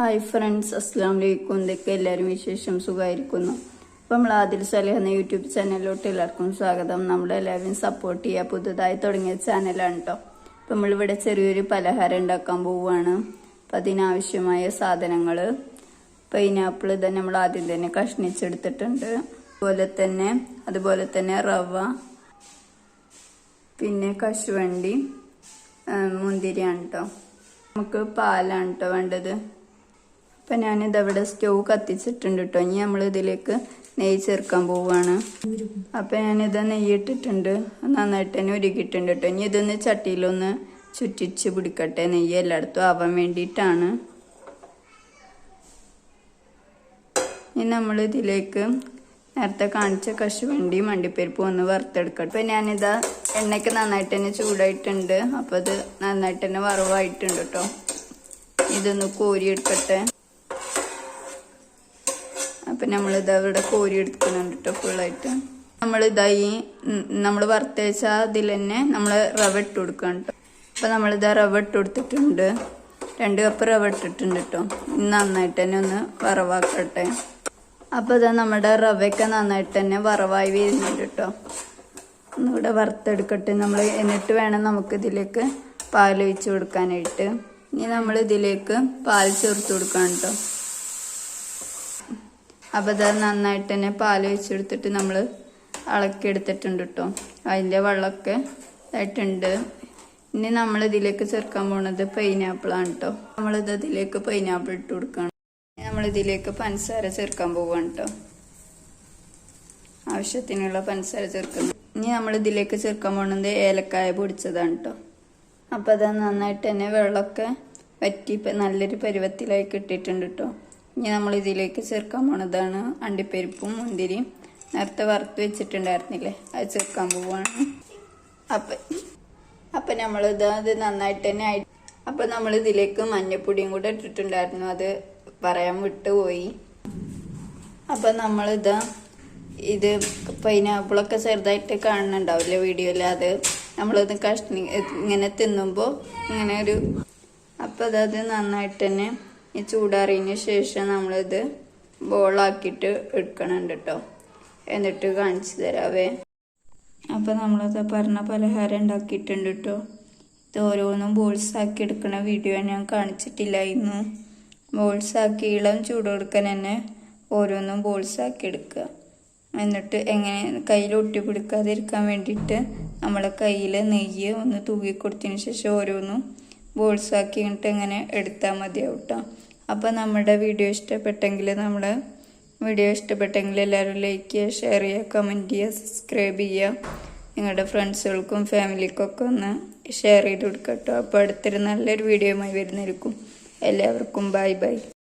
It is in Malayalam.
ഹായ് ഫ്രണ്ട്സ് അസ്സാം വലൈക്കും എന്തൊക്കെ എല്ലാവരും വിശേഷം? സുഖമായിരിക്കുന്നു. അപ്പം നമ്മൾ ആദിൽ സലഹ് എന്ന യൂട്യൂബ് ചാനലിലോട്ട് എല്ലാവർക്കും സ്വാഗതം. നമ്മളെല്ലാവരും സപ്പോർട്ട് ചെയ്യുക പുതുതായി തുടങ്ങിയ ചാനലാണ് കേട്ടോ അപ്പം നമ്മളിവിടെ ചെറിയൊരു പലഹാരം ഉണ്ടാക്കാൻ പോവുകയാണ്. അപ്പം അതിനാവശ്യമായ സാധനങ്ങൾ പൈനാപ്പിൾ തന്നെ നമ്മൾ ആദ്യം തന്നെ കഷ്ണിച്ചെടുത്തിട്ടുണ്ട്. അതുപോലെ തന്നെ അതുപോലെ തന്നെ റവ പിന്നെ കശുവണ്ടി മുന്തിരിയാണ് കേട്ടോ നമുക്ക് പാലാണ് കേട്ടോ വേണ്ടത്. അപ്പം ഞാനിതവിടെ സ്റ്റൗ കത്തിച്ചിട്ടുണ്ട് കേട്ടോ ഇനി നമ്മൾ ഇതിലേക്ക് നെയ്യ് ചേർക്കാൻ പോവുകയാണ് അപ്പം ഞാനിത് നെയ്യ് ഇട്ടിട്ടുണ്ട്. നന്നായിട്ട് തന്നെ ഉരുക്കിയിട്ടുണ്ട് കേട്ടോ ഇനി ഇതൊന്ന് ചട്ടിയിലൊന്ന് ചുറ്റിച്ച് പിടിക്കട്ടെ. നെയ്യ് എല്ലായിടത്തും ആവാൻ വേണ്ടിയിട്ടാണ്. ഇനി നമ്മൾ ഇതിലേക്ക് നേരത്തെ കാണിച്ച കശുവണ്ടി മണ്ടിപ്പരിപ്പ് ഒന്ന് വറുത്തെടുക്കട്ടെ. ഇപ്പം ഞാനിതാ എണ്ണയ്ക്ക് നന്നായിട്ട് തന്നെ ചൂടായിട്ടുണ്ട്. അപ്പോൾ അത് നന്നായിട്ട് തന്നെ വറവായിട്ടുണ്ട് കേട്ടോ ഇതൊന്ന് കോരിയെടുക്കട്ടെ. അപ്പം നമ്മളിത് അവിടെ കോരി എടുക്കുന്നുണ്ട് കേട്ടോ ഫുള്ളായിട്ട് നമ്മളിതായി നമ്മൾ വറുത്തയച്ച അതിൽ തന്നെ നമ്മൾ റവ ഇട്ട് കൊടുക്കണം കേട്ടോ അപ്പം നമ്മളിതാ റവ ഇട്ട് കൊടുത്തിട്ടുണ്ട്. രണ്ട് കപ്പ് റവ ഇട്ടിട്ടുണ്ട് കേട്ടോ നന്നായിട്ട് തന്നെ ഒന്ന് വറവാക്കട്ടെ. അപ്പോൾ ഇതാ നമ്മുടെ റവയൊക്കെ നന്നായിട്ട് തന്നെ വറവായി വരുന്നുണ്ട് കേട്ടോ ഒന്നുകൂടെ വറുത്തെടുക്കട്ടെ. നമ്മൾ എന്നിട്ട് വേണം നമുക്ക് ഇതിലേക്ക് പാൽ ഒഴിച്ച് കൊടുക്കാനായിട്ട്. ഇനി നമ്മൾ ഇതിലേക്ക് പാൽ ചേർത്ത് കൊടുക്കണം കേട്ടോ അപ്പോൾ അത് നന്നായിട്ട് തന്നെ പാൽ വെച്ചെടുത്തിട്ട് നമ്മൾ ഇളക്കിയെടുത്തിട്ടുണ്ട് കേട്ടോ അതിന്റെ വെള്ളമൊക്കെ ഇതായിട്ടുണ്ട് ഇനി നമ്മൾ ഇതിലേക്ക് ചേർക്കാൻ പോണത് പൈനാപ്പിളാണ് കേട്ടോ നമ്മളിത് ഇതിലേക്ക് പൈനാപ്പിൾ ഇട്ട് കൊടുക്കണം. നമ്മളിതിലേക്ക് പഞ്ചസാര ചേർക്കാൻ പോവുകയാണ് കേട്ടോ ആവശ്യത്തിനുള്ള പഞ്ചസാര ചേർക്കുന്നു. ഇനി നമ്മൾ ഇതിലേക്ക് ചേർക്കാൻ പോകുന്നത് ഏലക്കായ പൊടിച്ചതാണ് കേട്ടോ അപ്പോൾ അത് നന്നായിട്ട് തന്നെ വെള്ളമൊക്കെ വറ്റി നല്ലൊരു പരുവത്തിലായി കിട്ടിയിട്ടുണ്ട് കേട്ടോ ഇനി നമ്മൾ ഇതിലേക്ക് ചേർക്കാൻ പോണതാണ് അണ്ടിപ്പരിപ്പും മുന്തിരിയും. നേരത്തെ വറുത്ത് വെച്ചിട്ടുണ്ടായിരുന്നില്ലേ? അത് ചേർക്കാൻ പോവാണ്. അപ്പം അപ്പം നമ്മളിത് അത് നന്നായിട്ട് തന്നെ ആയി. അപ്പം നമ്മൾ ഇതിലേക്ക് മഞ്ഞപ്പൊടിയും കൂടെ ഇട്ടിട്ടുണ്ടായിരുന്നു. അത് പറയാൻ വിട്ടുപോയി. അപ്പം നമ്മളിത് ഇത് പൈനാപ്പിളൊക്കെ ചെറുതായിട്ട് കാണുന്നുണ്ടാവില്ലേ വീഡിയോയിൽ അത് നമ്മളത് കഷ്ണി ഇങ്ങനെ തിന്നുമ്പോൾ ഇങ്ങനെ ഒരു അപ്പം അതത് നന്നായിട്ട് തന്നെ ചൂടാറിയതിന് ശേഷം നമ്മളിത് ബോളാക്കിയിട്ട് എടുക്കണുണ്ട് കേട്ടോ എന്നിട്ട് കാണിച്ചു തരാവേ. അപ്പം നമ്മളത് പറഞ്ഞ പലഹാരം ഉണ്ടാക്കിയിട്ടുണ്ട് കേട്ടോ ഇത് ഓരോന്നും ബോൾസ് ആക്കി എടുക്കണ വീഡിയോ ഞാൻ കാണിച്ചിട്ടില്ലായിരുന്നു ബോൾസ് ആക്കി ഇളം ചൂട് കൊടുക്കാൻ തന്നെ ഓരോന്നും ബോൾസ് ആക്കി എടുക്കുക. എന്നിട്ട് എങ്ങനെ കയ്യിൽ ഒട്ടി പിടിക്കാതിരിക്കാൻ വേണ്ടിയിട്ട് നമ്മളെ കയ്യിൽ നെയ്യ് ഒന്ന് തൂക്കി കൊടുത്തതിന് ശേഷം ഓരോന്നും ബോൾസ് ആക്കിയിട്ട് എങ്ങനെ എടുത്താൽ മതിയാവും കേട്ടോ അപ്പോൾ നമ്മുടെ വീഡിയോ ഇഷ്ടപ്പെട്ടെങ്കിൽ നമ്മൾ വീഡിയോ ഇഷ്ടപ്പെട്ടെങ്കിൽ എല്ലാവരും ലൈക്ക് ചെയ്യുക ഷെയർ ചെയ്യുക കമന്റ് ചെയ്യുക സബ്സ്ക്രൈബ് ചെയ്യുക. നിങ്ങളുടെ ഫ്രണ്ട്സുകൾക്കും ഫാമിലിക്കൊക്കെ ഒന്ന് ഷെയർ ചെയ്ത് കൊടുക്കട്ടോ അപ്പോൾ അടുത്തൊരു നല്ലൊരു വീഡിയോയുമായി വരുന്നതായിരിക്കും. എല്ലാവർക്കും ബൈ ബൈ